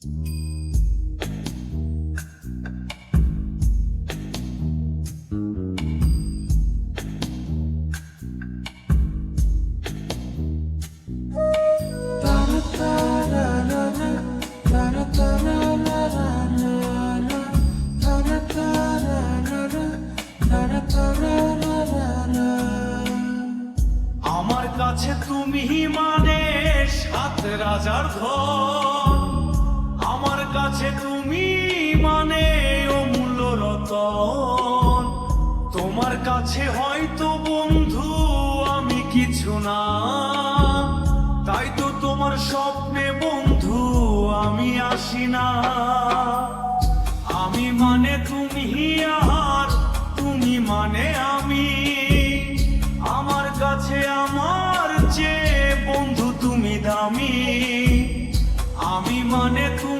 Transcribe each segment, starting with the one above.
আমার কাছে তুমি মানে সাত রাজার ধন না। তাই তো তোমার স্বপ্নে বন্ধু আমি আসি না। আমি মানে তুমি আর তুমি মানে আমি। আমার কাছে আমার যে বন্ধু তুমি দামি। আমি মানে তুমি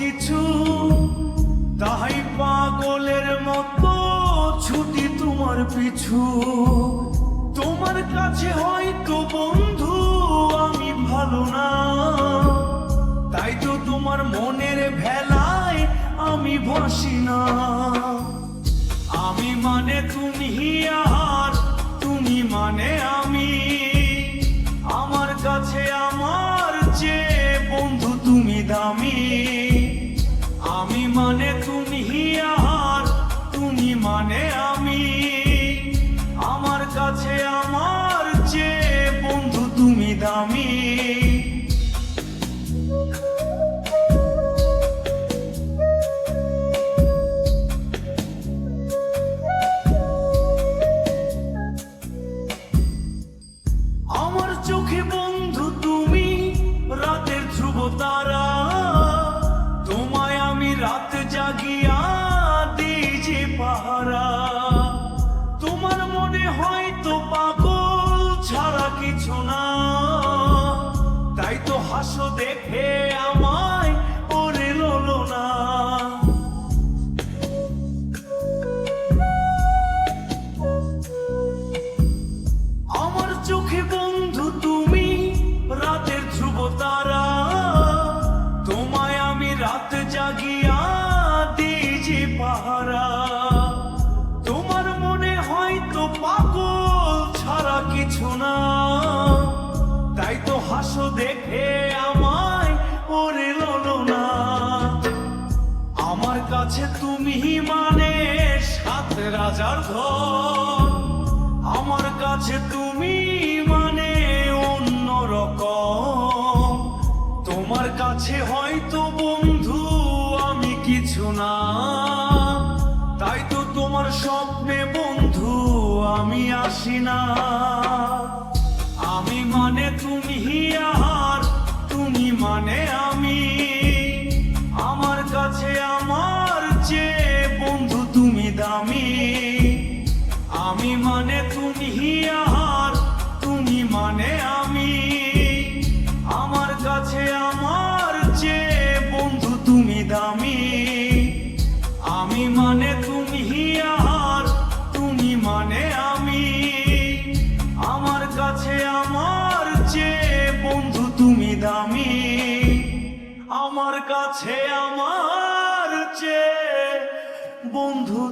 কিছু তাই পাগলের মতো ছুটি তোমার পিছু। তোমার কাছে হয়তো বন্ধু আমি ভালো না। তাই তো তোমার মনের ভেলায় আমি ভাসি না। আমি মানে তুমি আর আমি হয়তো পাগল ছাড়া কিছু না। তাই তো হাসো দেখে আমায় কাছে তুমি মানে সাত রাজার ধন আমার কাছে তুমি মানে অন্য রকম। তোমার কাছে হয়তো বন্ধু আমি কিছু না। তাই তো তোমার স্বপ্নে বন্ধু আমি আসি না। আমি মানে তুমি আর তুমি মানে আমি তোমার কাছে আমার চেয়ে বন্ধু